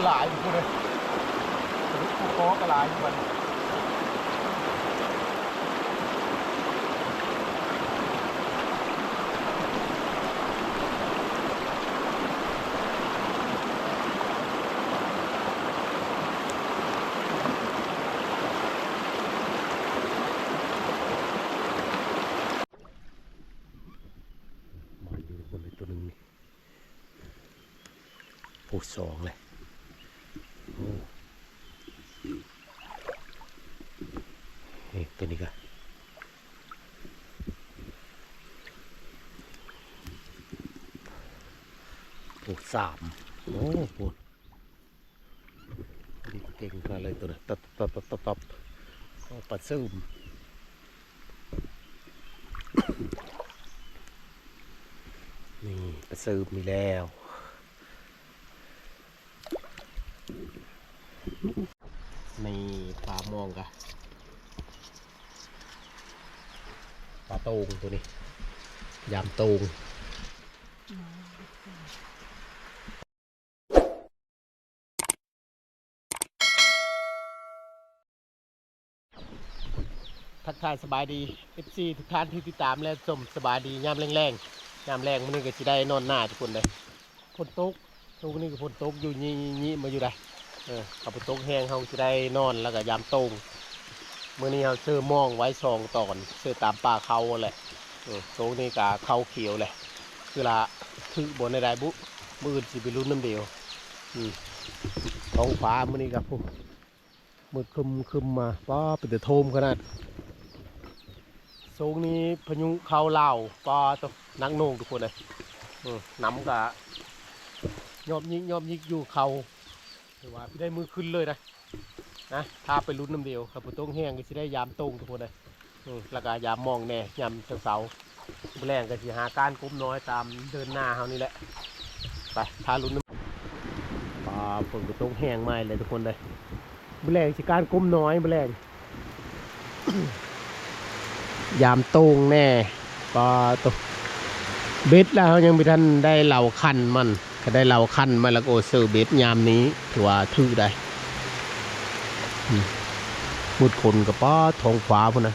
ก็หลายอยู่เลยปลาดุกภูคอก็หลายอยู่มันมาอยู่บนตัวหนึงนี่โอ้สองเลยโอ้นี่ตัวนี้ก็โอ้ สามโอ้โหเก่งมาเลยตัวนี้ตับตับตับตับตับโอ้ปลาซึมนี่ประสืบมีแล้วนี่ปลามองกะปลาโตงตัวนี้ ยามโตง ทักทายสบายดี FC ทุกท่านที่ติดตามและชมสบายดียามแรงๆยามแรงมันนี่ก็จะได้นอนหน้าทุกคนเลยฝนตกตกนี่ก็ฝนตกอยู่นี่นี่มาอยู่ได้เออกับฝนตกแห้งเขาจะได้นอนแล้วก็ยามตรงเมื่อนี้เขาซื้อมองไว้สองตอนซื้อตามป่าเขาแหละเออตรงนี้ก็เขาเขียวเลยคือละคือบนในได้บุมืดสิไปรุ่นน้ำเดียวอืมท้องฟ้ามื่อนี้กับพวกมืดคึมคึมมาป้าเป็นแต่โทมขนาด สูงนี้พยุงเขาเหล่าวปอตัวนักโหนงทุกคนเลยน้ำกะยอมยิกยอมยิกอยู่เขาถือว่าพี่ได้มือขึ้นเลยนะนะถ้าไปลุ้นน้ำเดียวครับผู้ต้องแห้งก็จะได้ยามตรงทุกคนเลยแล้วก็ยามมองแน่ยามเสาแรงก็จะหาการก้มน้อยตามเดินหน้าเขานี่แหละไปถ้าลุ้นน้ำปลาฝนก็ต้องแห้งไม่เลยทุกคนเลยแรงสิการก้มน้อยแรง ยามตรงแน่ก็ตกเบ็ดแล้วยังไม่ทันได้เหล่าคันมันก็ได้เหล่าคันมาแล้วก็โอเซอร์เบ็ดยามนี้ถือว่าถือได้มุดคนกับป้าทองฟ้าพุ่นนะ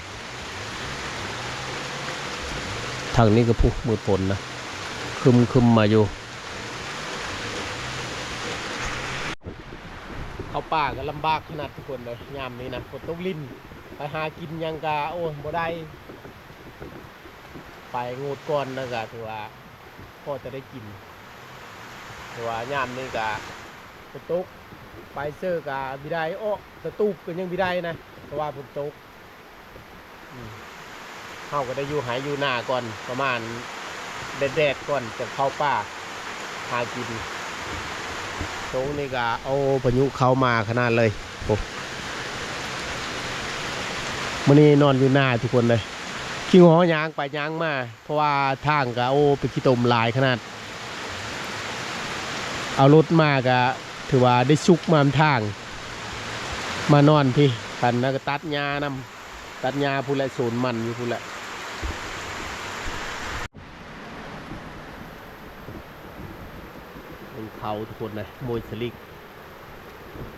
ทางนี้ก็พุมืดฝนนะคึมคึมมาอยู่ เข้าป่าก็ลำบากขนาดทุกคนเลยยามนี้นะฝนตกลิ้นไปหากินยังกะโอ้ยบ่ได้ ไปงูดก่อนนะกะถือว่าพ่อจะได้กินถือว่ายามนี้กะฝนตกไปเซอร์กะบิได้โอ้สตูปก็ยังบิได้นะเพราะว่าฝนตกอืมเฮาก็ได้อยู่หายอยู่หน้าก่อนประมาณแดดๆก่อนจะเข้าป่าหากินตรงนี้กะเอาพายุเข้ามาขนาดเลยโอ้มันนี่นอนอยู่หน้าทุกคนเลย ขี้งอยางไปยางมา เพราะว่าทางกะโอ้เป็นขี้ตมลายขนาด เอารถมากะถือว่าได้ชุกมามทาง มานอนพี่กันแล้วก็ตัดหญ้านำตัดหญ้าพูและศูนย์มันอยู่พูและเป็นเขาทุกคนเลยมวยสลิก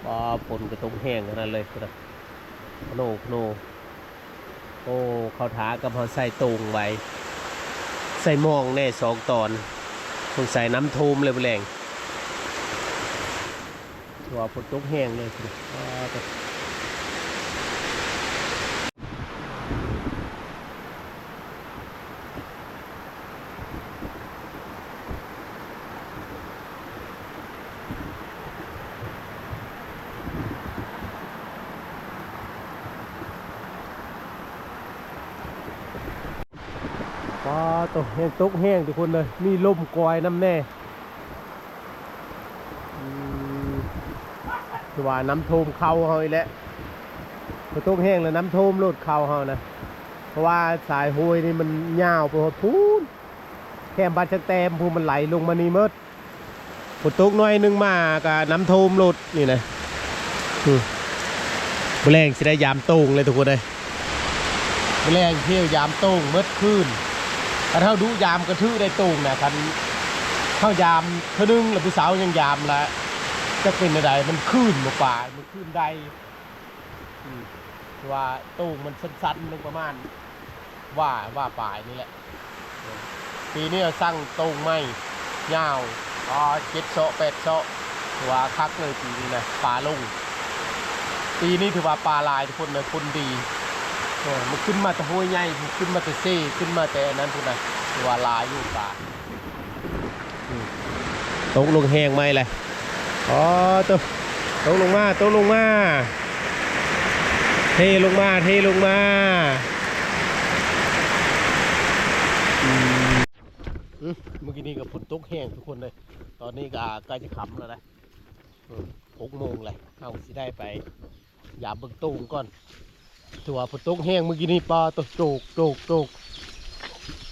พอฝนก็ต้องแห้งขนาดเลยนะโนโน โอ้เขาท้ากับเขาใส่ตุงไว้ ใส่มองแน่สองตอนสงใส่น้ำทูมเลยแรงหัวฝนตกแห้งเลย ป้าวแต่ว้าวตกแห้งตกแห้งทุกคนเลย มีลมกอยน้ำแน่อือว่าน้ำท่วมเข้าเฮาอีกแล้วพอตกแห้งแล้วน้ำท่วมโลดเข้าเฮานะเพราะว่าสายห้วยนี่มันยาวไปหมดพูนแค่บานจักแตมพูมันไหลลงมานี่มดฝนตกน้อยหนึงมากับน้ำท่วมโลดนี่นะแรงสิได้ยามต้งเลยทุกคนเลยแรงเที่ยวยามต้งเมื่อคืน ถ้าเท่าดูยามกระทือได้ตูมนะคันเข้ายามเท่านึงแล้วผู้สาวยังยามละจะเป็นอะไรมันขึ้นมาป่ามันขึ้นได้อืมว่าตู้มันสั้นๆลงประมาณ ว่าว่าป่ายนี่แหละ ปีนี้เราสร้างตู้ไม้ยาวอ๋อเจ็ดโซะแปดโซะถือว่าคักเลยปีนี้นะปลาลงปีนี้ถือว่าปลาลายทุกคนเลยคนดี ออมันขึ้นมาแต่ห้วยใหญ่มันขึ้นมาแต่เซ่ขึ้นมาแต่นั้นทุกนะถือว่าลายอยู่ปลาอืมตกลงแห้งไหมเลยอ๋อตกตกลงมาตกลงมาเทลงมาเทลงมาอืมอืมเมื่อกี้นี้ก็ฝนตกแห้งทุกคนเลย ตอนนี้ก็ใกล้จะขำแล้วนะอืมหกโมงเลยเอาสิได้ไปยามเบิ่งตู้ก่อน ถือว่าฝนตกแห้งเมื่อกี้นี้ปลาตัวโจกโจกโจก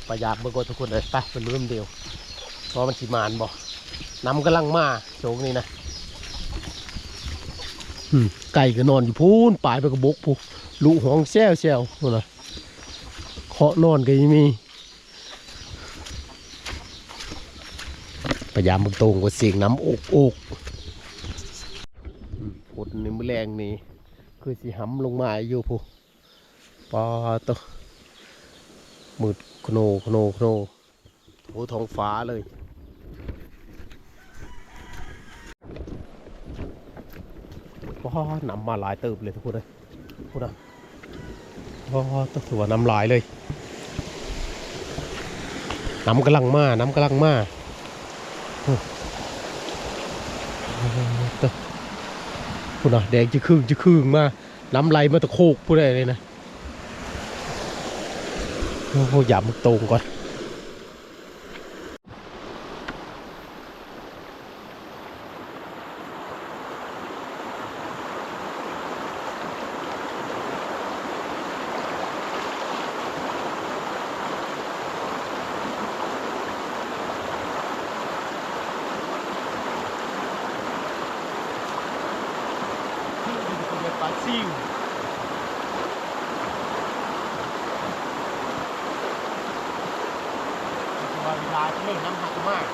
ไปยามเบิ่งก่อนทุกคนเลยไปเป็นเริ่มเดียวเพราะมันสิมานบ่น้ำกำลังมาโจกนี่นะไก่ก็นอนอยู่พูนปลายไปกระบกพูลูกห้องแซวแซวนู่นนะเคาะนอนก็ยังมีพยายามเบิ่งตู้ก็เสียงน้ำอกอกฝนในมือแรงนี่คือสิหำลงมาอยู่พู ปอตมืดโคโนโคโนโคโนโถท้องฟ้าเลย ว้านำมาหลายเติบเลยทุกคนเลยพูดนะว้าต้องถือว่าน้ำลายเลย น้ำกำลังมา น้ำกำลังมาพูดนะแดงจะครึ่งจะครึ่งมาน้ำไหลมาตะโคกพูดได้เลยนะ โอ้หยามตรงก่อนปลาซิวว่าเวลาที่เล่นน้ำหักมาก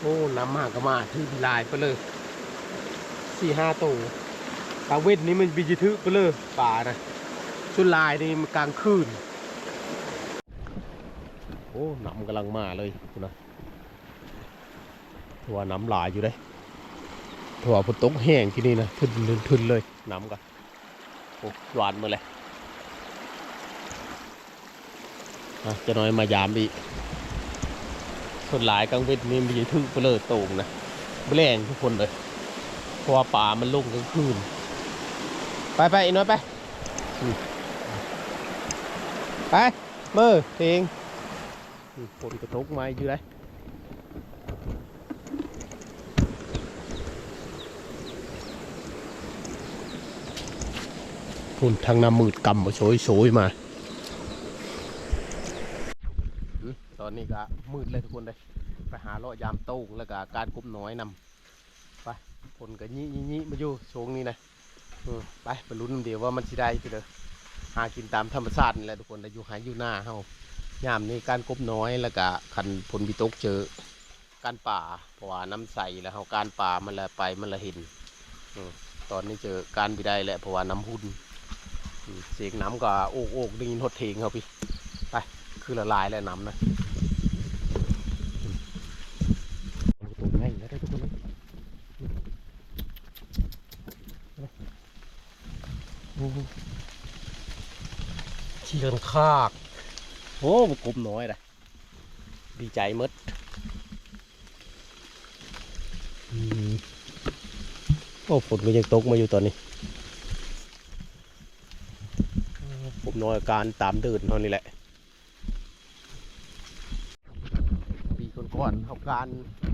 โอ้น้ำมากก็มาที่ลายไปเลยสี่ห้าตัวตาเวทนี้มันบิจิทึไปเลยป่านะชุดลายนี่มันกลางคืนโอ้น้ำกำลังมาเลยนะถือว่าน้ำลายอยู่เลยถือว่าฝนตกแห้งที่นี่นะทึนทึนทึนเลยน้ำกันโอ้หวานมาเลยอะจะน้อยมายามอีก ส่วนหลายกลางเวทนี่มันจะทึกไปเลยโต่งนะแรงทุกคนเลยเพราะว่าป่ามันลุ่งกลางคืน ไปไปอีกน้อยไป ไป มือเพลงฝนกระทบมาอยู่เลยพุ่นทางน้ำมืดกำมาโชยโชยๆมา อืมตอ นี้ก็มืดเลยทุกคนเลยไปหาเลาะยามโต้งแล้วก็การกุมน้อยนำไปคนก็ยี่ยี่ยี่มาอยู่ช่วงนี้นะอืมไปไปลุ้นนำเดียวว่ามันสิได้ไปเลยหากินตามธรรมชาตินี่แหละทุกคนแต่อยู่หายอยู่หน้าเฮายามนี้การกุบน้อยแล้วก็คันผลพิตกเจอการป่าเพราะว่าน้ำใสแล้วเฮาการป่ามันละไปมันละเห็นอืมตอนนี้เจอการบิได้แหละเพราะว่าน้ำหุ่นอืมเสียงน้ำก็โอกโอกได้ยินหดเทงเขาพี่ไปคือละลายแล้วน้ำนะ ตัวง่ายแล้วได้ทุกคนเลยโอ้โห เชียนคาก โอ้มันกลมน้อยเลยดีใจมดโอ้ฝนก็ยังตกมาอยู่ตอนนี้ ผมน้อยอาการตามเดินเท่านี้แหละ ปีก่อนๆเขาการ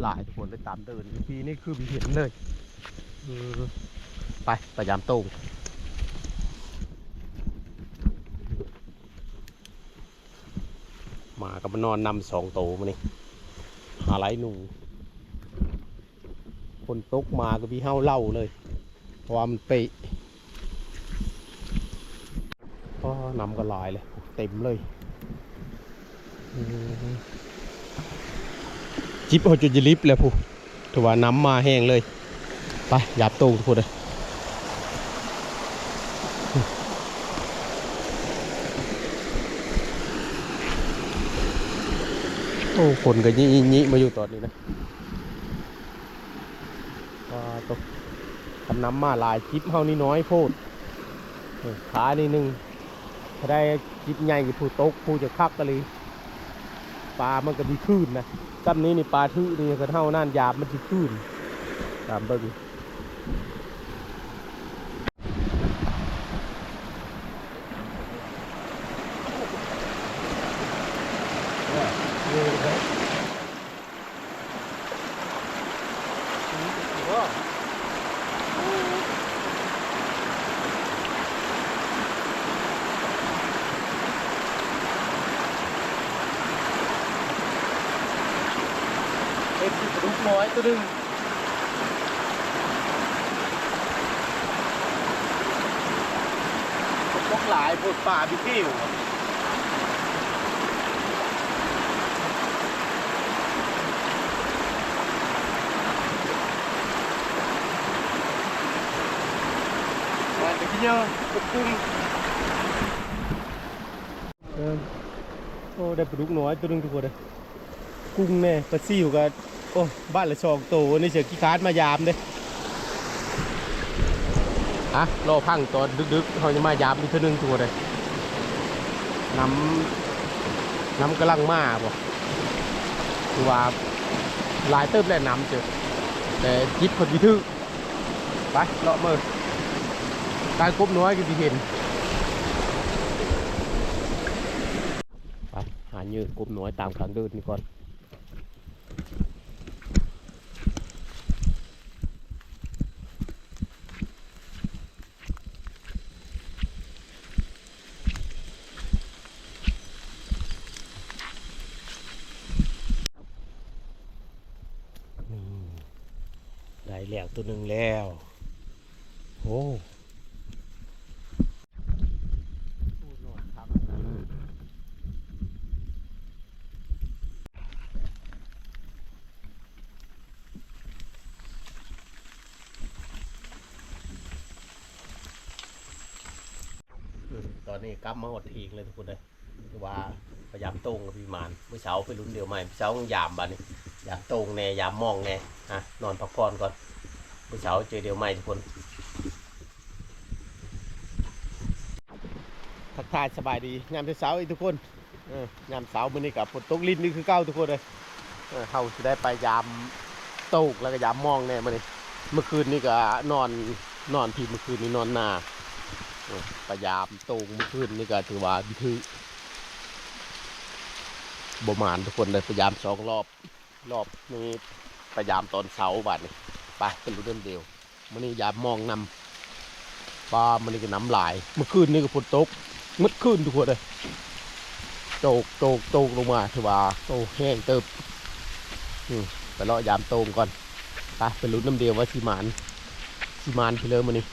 หลายคนไปตามเดิน ปีนี้คือมีเห็นเลย ไปพยายามตู้งมา กับมานอนนำสองโตมานี่หาไรหนูคนตกมาก็พี่เฮาเล่าเลยเพราะว่ามเปะก็นำก็หลายเลย เต็มเลยจิบเอาจนจะลิฟต์แล้วผู้ถือว่าน้ำมาแห้งเลย ไปหยับตู้ทุกคนเลย โอ้คนก็ยี่ยี่มาอยู่ตอนนี้นะว้าตกทำน้ำมาหลายจิบเฮานี่น้อยโพดขานี่หนึ่งถ้าได้จิบใหญ่กับผู้ตกผู้จะคักกันเลยปลามันก็มีคลื่นนะซ้ำนี้นี่ปลาทื่อนี่ก็เท่านั่นหยาบมันจะคลื่นตามเบิ้ง เป็นลูกน้อยตัวหนึ่งพวกหลายพวกป่าบิคิวมาแต่ยอะตกกุ้งเออโอ้ได้ปลาดุกน้อยตัวนึงทุกคนเลยกุ้งแน่ปลาซิวกับโอ้บ้านละชองโตนี่เสือกี้คาดมายามเด้อะรอพังตอนดึกๆเขาจะมายามอีกทีนึงตัวเลยน้ำน้ำกำลังมาบ่คือว่าลายเติมแหล่น้ำเจอแต่จิบคนวิทึไปเลาะมือ การกบน้อยก็ที่เห็นไปหาเยอะกบน้อยตามทางเดินนี่ก่อน อืมได้แล้วตัวหนึ่งแล้วโอ้อืมตอ นี้กลับมาหดทีกเลยทุกคนเลยว่าพยายามตรงกับพี่มานเมื่อเช้าไปลุ้นเดียวใหม่เช้ายามบ้านี้อยากตรงแน่ยามมองแน่ฮะนอนพักผ่อนก่อนผู้เช้าเจอเดียวใหม่ทุกคนทักทายสบายดีงามเช้าอีกทุกคนเอองามเช้ามื้อนี้กับฝนตกลิ้นนี่คือเก้าทุกคนเลยเออเขาจะได้ไปยามตกแล้วก็ยามมองแน่มื้อนี้เมื่อคืนนี่ก็นอนนอนพี่เมื่อคืนนี้นอนนา เออไปยามโตกเมื่อคืนนี่ก็ถือว่าบิถือบ่มานทุกคนเลยพยายามสองรอบ รอบนี้พยายามตอนเช้าบัดนี้ไปเป็นรูเดิมเดียวมันนี้ยามมองนำปลามันนี่ก็น้ำลาย เมื่อคืนนี่ก็ฝนตกมืดคืนทุกคนเลยโตกโตกโตกลงมาถือว่าโตแห้งเติบอืมไปรอยามโตงก่อนไปเป็นรูน้ำเดียวว่าสีมานสีมานไปเลยมันนี่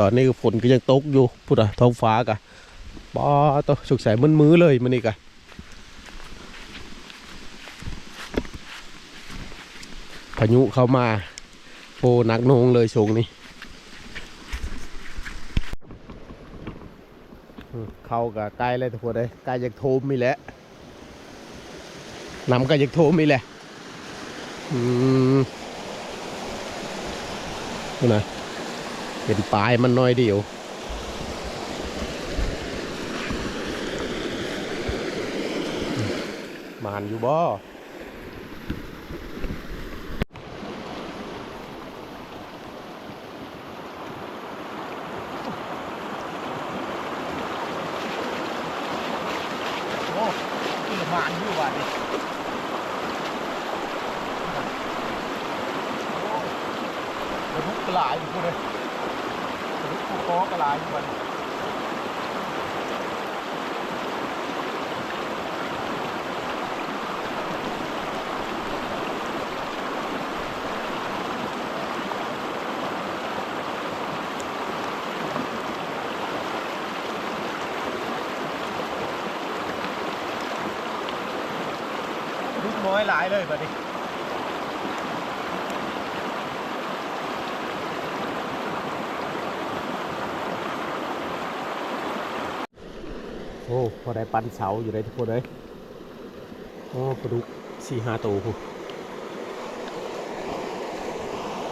ตอนนี้ฝนก็ยังตกอยู่พูดอะท้องฟ้ากะปอตัวสุกใสมืนมือเลยมันนี่กะพายุเข้ามาโปนักนงเลยชงนี้เข้ากับใกล้เลยทุกคนเลยใกล้จะโทมมีแหล้วนำก็จะโทมมีแหละอืมนะ เป็นปลายมันน้อยเดียวมมานอยู่บ่ โอ้ขึ้นมาอยู่ว่ะนี่ กระดุกกระหลายอยู่พวกเลยกระดุกกูโก้กระหลายอยู่มัน ลูกน้อยหลายเลยบัดนี้โอ้พอได้ปันเสาอยู่ได้ทุกคนเลยโอ้ปลาดุกสี่ห้าตัวพู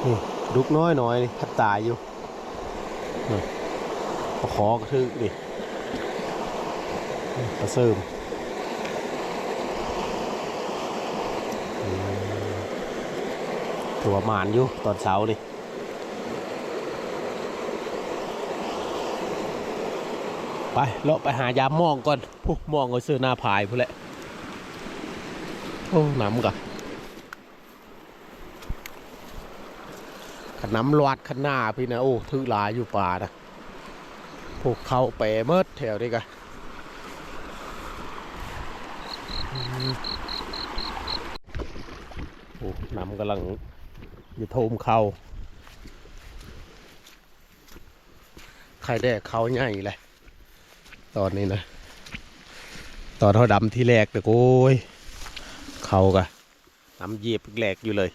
นี่ดุกน้อยน้อยนี่พัดตายอยู่ปลาขอกระทึกดินี่ปลาเสริม ถือว่าหมานอยู่ตอนเช้านี่ไปเลาะไปหายามมองก่อนพุกมองก็ซื้อหน้าพายพูนแหละโอ้น้ำกะขน้ำลวดขนหน้าพี่นะโอ้ถือลายอยู่ป่านะพวกเขาเปเมิดแถวนี้กะอืมโอ้น้ำกำลัง อยู่โทมเขาใครได้เขาใหญ่เลยตอนนี้นะ ตอนเขาดำที่แรกแต่โอ้ยเขากะน้ำเยียบแหลกอยู่เลย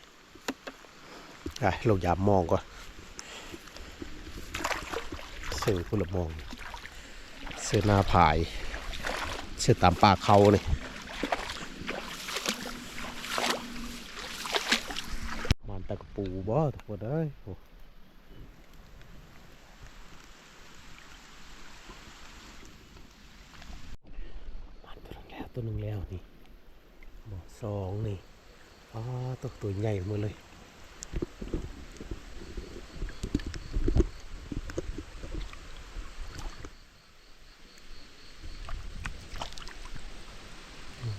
ไอ้เราอย่ามองก่อนเสือพุ่ละมอง เสือหน้าผาย เสือตามปากเขานี่มัน บ่ทุกคนเอ้ยโอ้มันตัวนึงแล้วตัวนึงแล้วนี่บ่สองนี่อ๋อตัวตัวใหญ่หมดเลย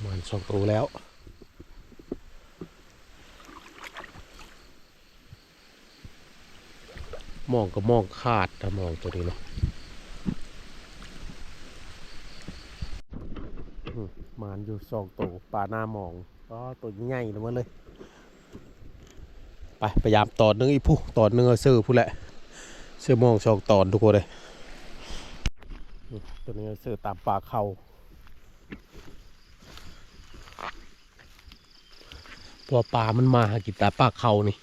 มันสองตัวแล้ว มองก็มองขาดถ้ามองตัวนี้เนาะมานอยู่สองตัวปลาหน้ามองก็ตัวใหญ่เลยมันเลย ไปพยายามตอนนึงอีกผู้ตอนนึงเสื้อผู้แหละซื้อมองสองตอนทุกคนเลยอืมตัวนี้เสื้อตามปลาเขาพอปลามันมาหากินตาปลาเขานี่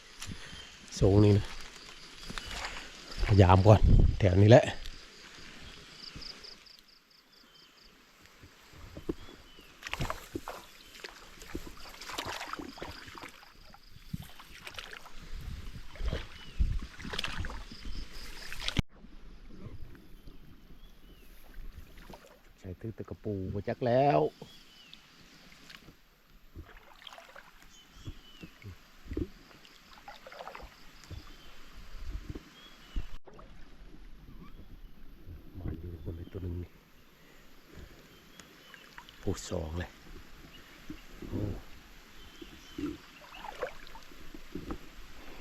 สูงนี่นะ ยามก่อน แถวนี้แหละใส่ตื้อตะกปูมาจักแล้ว มาอยู่คนในตัวหนึ่งนี่ผู สองเลยโอ้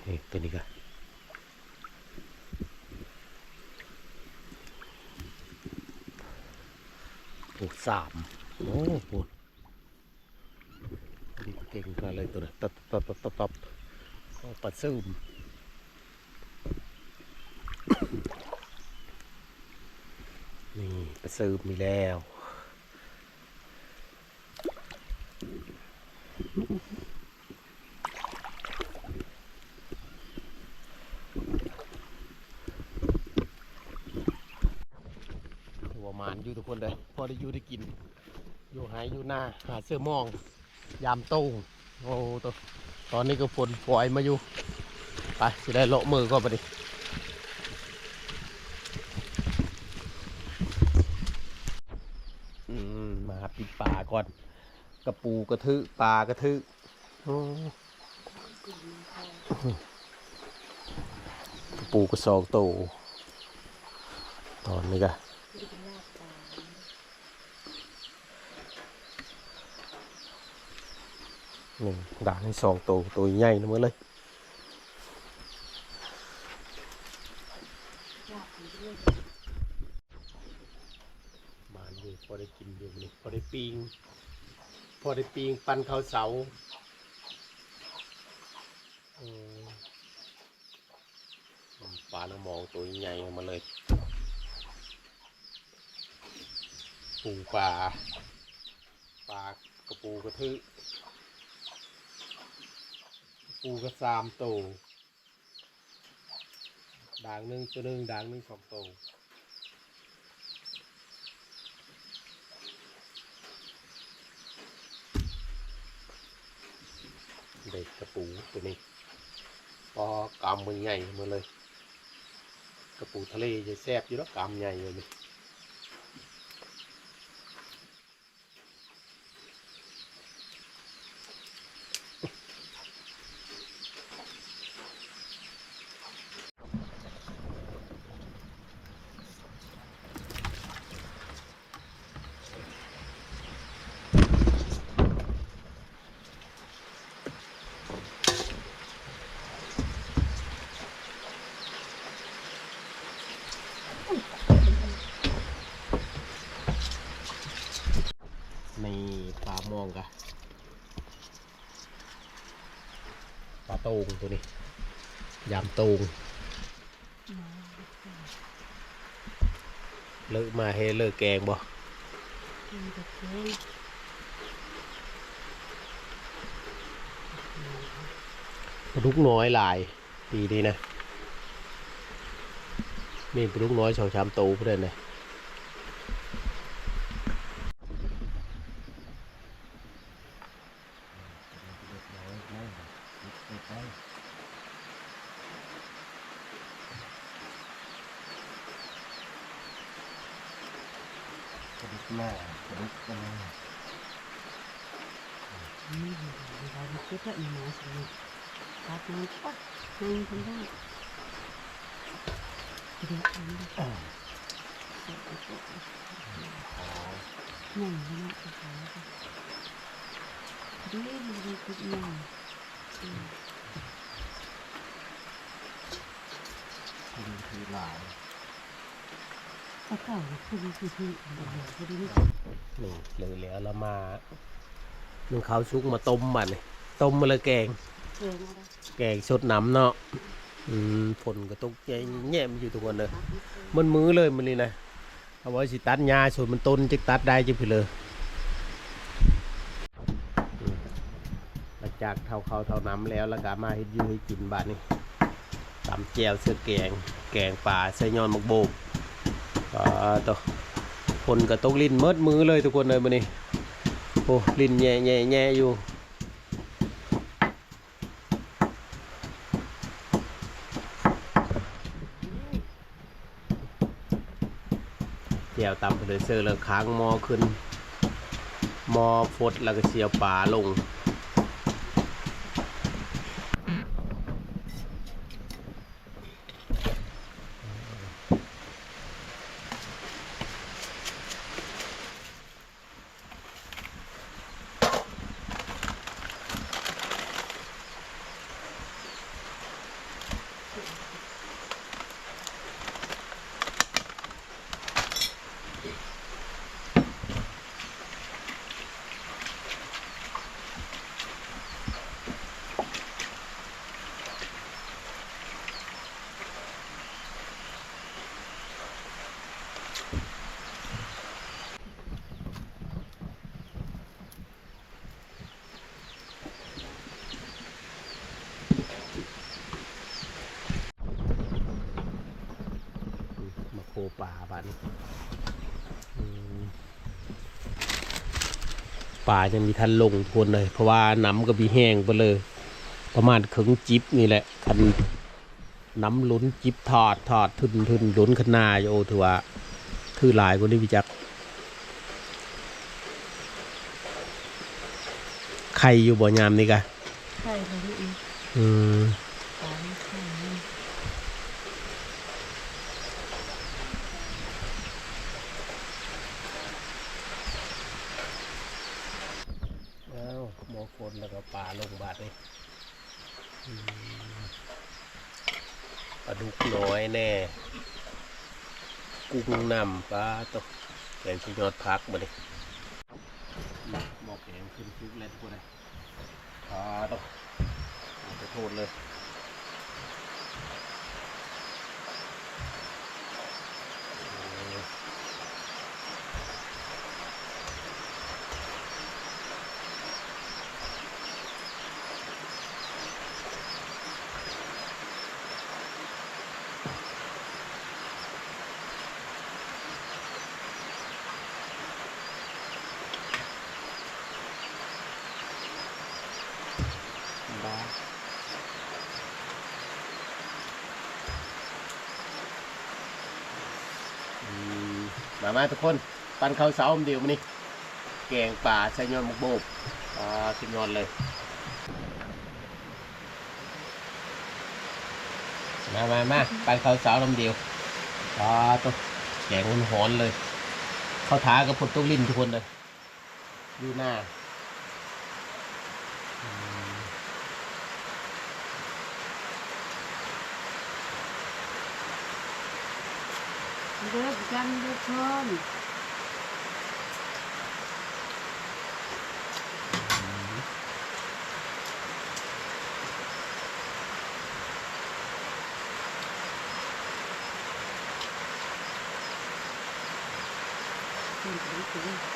นี่ตัวนี้ก็ผูสามโอ้โหนี่ก็เก่งกันเลยตัวนี้ตับตับตับตับตับปัดซึมนี่ไปซื้อมีแล้ว หัวมานอยู่ทุกคนเลยพอได้อยู่ได้กิน อยู่หายอยู่หน้าหาเสื้อมอง ยามตู้โอ้ตัวตอนนี้ก็ฝนปล่อยมาอยู่ ไปจะได้เลาะมือก็ไปดิ อืมมาปิดป่าก่อน กระปูกระทึปลากระทึโอ้กระปูกระสองโตวตอนนี้ก็หนึ่งด่านให้สองตัวตัวใหญ่นะเมื่อเลยมานอยู่พอได้กินอยู่นี่พอได้ปิง พอได้ปิงปันเขาเสาปลาน้ำมองตัวใหญ่มาเลยปูปลาปลากระปูกระทึปูกระซามโตด่างหนึ่งตัวหนึ่งด่างหนึ่งสองโต เด็กระปูตัวนี้พอกำมือใหญ่มาเลย กระปูทะเลจะแซ่บอยู่แล้วกำใหญ่เลยนี่ปลามองกะปลาโตงตัวนี้ยามโตงเลิกมาให้เลิกแกงบ่ปลาดุกน้อยหลาย ปีนี้นะ มีปลาดุกน้อยสองชามโตเพื่อนเลย กระดุกหน้ากระดุกกระนา นี่เราไปคิดว่าอีหมอสิตัดมันปัดมันทำได้เดี๋ยวอันนี้ อ่า เสร็จแล้วก็ อ๋อ หนึ่งนะโอ้โห ดีมันเป็นกุดหนึ่งคุณคือหลายถ้าเก่าคือคือที่เดี๋ยวจะได้นี่เลยแล้วเรามานึ่งข้าวชุกมาต้มมันนี่ต้มมาเลยแกง เกินอะไรแกงสดน้ำเนาะอืมฝนก็ตกแย่แย่มอยู่ทุกคนเลยมันมือเลยมันนี่นะเอาไว้สิตัดหญ้าส่วนมันต้นจะตัดได้จังไปเลยอืมหลัง จากเท่าเขาเท่าน้ำแล้วแล้วก็มาเฮ็ดอยูให้กินบาดนี้ตำแจวเสื้อแกง แกงป่าใส่ยอนมักโบกอ่าตัวฝนก็ตกลิ้นเมิดมือเลยทุกคนเลยมันนี่โอ้ลิ้นแย่แย่แย่อยู่แจวตำเพลเซอร์แล้วค้างมอขึ้นมอฟดแล้วก็เสียวปลาลง มาโค ป่าบ้านนี้อืมป่ายังมีทันลงทวนเลย เพราะว่าน้ำก็มีแห้งไปเลย ประมาณครึ่งจิบนี่แหละคันน้ำล้นจิบถอดถอดทุนทุนล้นขนาโยถือว่าถือหลายกว่านี้พี่จักใครอยู่บ่อยามนี่กะใช่ค่ะพี่อีอืม ตายใช่ เอ้าหมอคนแล้วก็ปลาลงบาดเลยอืม ปลาดุกน้อยแน่ กุ้งน้ำปลาตกแกงชิยอดพักมาดิหมอกแกงขึ้นซุกเลยทุกคนเลยปลาตกจะโทษเลย มามาทุกคนปันข้าวเสาเดียวมานี่แกงป่าใส่ยอดมกโบกปลาสิบยอดเลย มามามาปันข้าวเสาลำเดียวปลาตัวแกงมันหอนเลยเข้าวท้ากับผลตุ้งลิ้นทุกคนเลยดูหน้า เด้อกันเด้อชนอื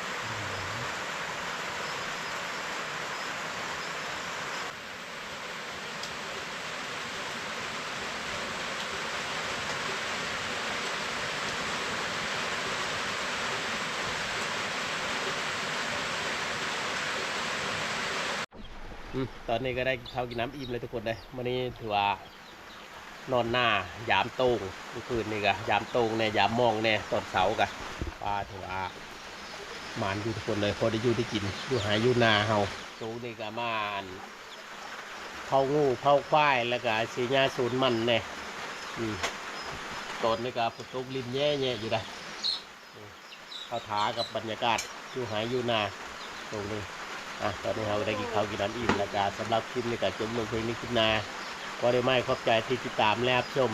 ตอนนี้ก็ได้กินข้าวกินน้ำอิ่มเลยทุกคนเลยวันนี้ถือว่านอนหน้ายามโต้งเมื่อคืนนี่กะยามโต้งเนี่ยยามมองเนี่ยตอนเสาร์กะว่าถือว่าหมานอยู่ทุกคนเลยพอได้อยู่ได้กินอยู่หายอยู่นาเฮาโต้งนี่ก็มาอันเผางูเผาควายแล้วก็สีญาศูนย์มันเนี่ยตอนนี้ก็ฝนตกลินแย่ๆอยู่ได้เข้าถากับบรรยากาศอยู่หายอยู่นาตรงนี้ อะตอนนี้เราได้กินข้าวกินน้ำอิ่มแล้วก็สำหรับคลิปนี้ก็จบลงเพียงนี้ขึ้นนาก็ได้ไม่ขอบใจที่ติดตามและรับชม